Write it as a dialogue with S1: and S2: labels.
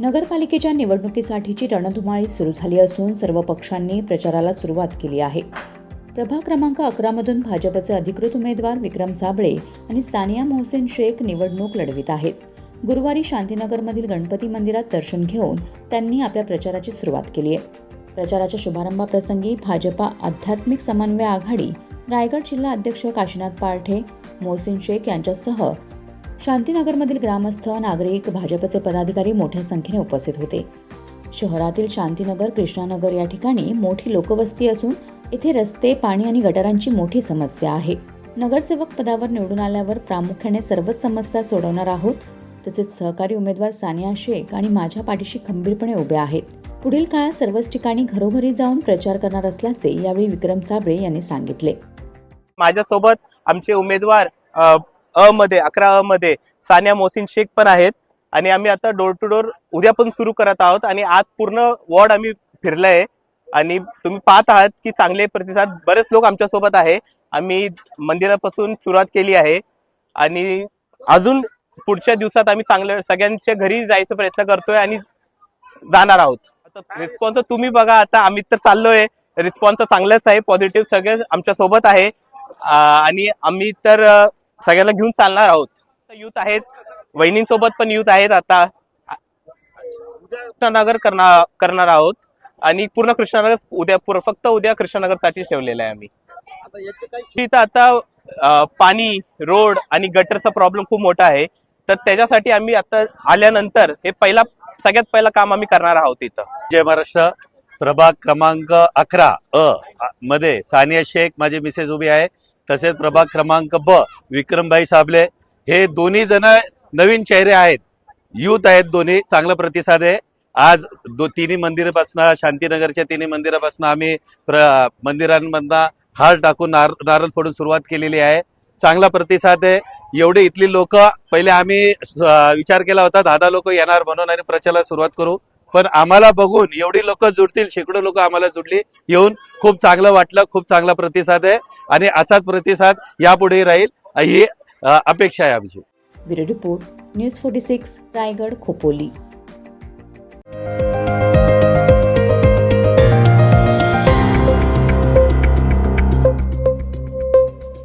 S1: नगरपालिकेच्या निवडणुकीसाठीची रणधुमाळी सुरू झाली असून सर्व पक्षांनी प्रचाराला सुरुवात केली आहे. प्रभाग क्रमांक अकरामधून भाजपचे अधिकृत उमेदवार विक्रम साबळे आणि सानिया मोहसेन शेख निवडणूक लढवित आहेत. गुरुवारी शांतीनगरमधील गणपती मंदिरात दर्शन घेऊन त्यांनी आपल्या प्रचाराची सुरुवात केली आहे. प्रचाराच्या शुभारंभाप्रसंगी भाजपा आध्यात्मिक समन्वय आघाडी रायगड जिल्हा अध्यक्ष काशीनाथ पारठे मोहसिन शेख यांच्यासह शांतीनगरमधील ग्रामस्थ नागरिक भाजपचे पदाधिकारी मोठ्या संख्येने उपस्थित होते. शहरातील शांतीनगर कृष्णानगर या ठिकाणी मोठी लोकवस्ती असून येथे रस्ते पाणी आणि गटारांची मोठी समस्या आहे. नगरसेवक पदावर निवडून आल्यावर प्रामुख्याने सर्वच समस्या सोडवणार आहोत. तसेच सहकारी उमेदवार सानिया शेख आणि माझ्या पाठीशी खंबीरपणे उभे आहेत. पुढील काळात सर्वच ठिकाणी घरोघरी जाऊन प्रचार करणार असल्याचे यावेळी विक्रम साबळे यांनी सांगितले.
S2: माझ्यासोबत आमचे उमेदवार अ, मध्ये अकरा अ मध्ये सानिया मोहसिन शेख पण आहेत. आणि आम्ही आता डोर टू डोर उद्या पण सुरू करत आहोत. आणि आज पूर्ण वॉर्ड आम्ही फिरलंय. आणि तुम्ही पाहत आहात की चांगले प्रतिसाद बरेच लोक आमच्यासोबत आहे. आम्ही मंदिरापासून सुरुवात केली आहे. आणि अजून पुढच्या दिवसात आम्ही चांगल्या सगळ्यांच्या घरी जायचा प्रयत्न करतोय आणि जाणार आहोत. आता रिस्पॉन्स तुम्ही बघा आता आम्ही तर चाललोय. रिस्पॉन्स चांगलाच आहे पॉझिटिव्ह सगळे आमच्यासोबत आहे आणि आम्ही तर सगळ्यांना घेऊन चालणार आहोत. युथ आहेत. वहिनींसोबत पण युथ आहेत. आता कृष्णानगर करणार करणार आहोत. आणि पूर्ण कृष्णानगर उद्या फक्त उद्या कृष्णानगरसाठीच ठेवलेलं आहे आम्ही.
S3: आता
S2: आता पाणी रोड आणि गटरचा प्रॉब्लेम खूप मोठा आहे. तर त्याच्यासाठी आम्ही आता आल्यानंतर हे पहिला सगळ्यात पहिला काम आम्ही करणार आहोत इथं.
S4: जय महाराष्ट्र. प्रभाग क्रमांक अकरा अ मध्ये सानिया शेख माझी मिसेस उभी आहे. तसेच प्रभाग क्रमांक ब विक्रमभाई साबले. हे दोन्ही जण नवीन चेहरे आहेत. युथ आहेत दोन्ही. चांगला प्रतिसाद आहे. आज दो तिन्ही मंदिरापासून शांतीनगरच्या तिन्ही मंदिरापासून आम्ही प्र मंदिरांमधनं हार टाकून नार नारळ फोडून सुरुवात केलेली आहे. चांगला प्रतिसाद आहे. एवढे इथली लोक पहिले आम्ही विचार केला होता दहा दहा लोक येणार म्हणून आणि प्रचाराला सुरुवात करू. पण आम्हाला बघून एवढी लोक जुडतील शेकडो लोक आम्हाला जुडली येऊन खूप चांगलं वाटलं खूप चांगला प्रतिसाद आहे आणि असाच प्रतिसाद यापुढे राहील ही अपेक्षा आहे आमची.
S1: Bureau report news forty six Raigad Khopoli.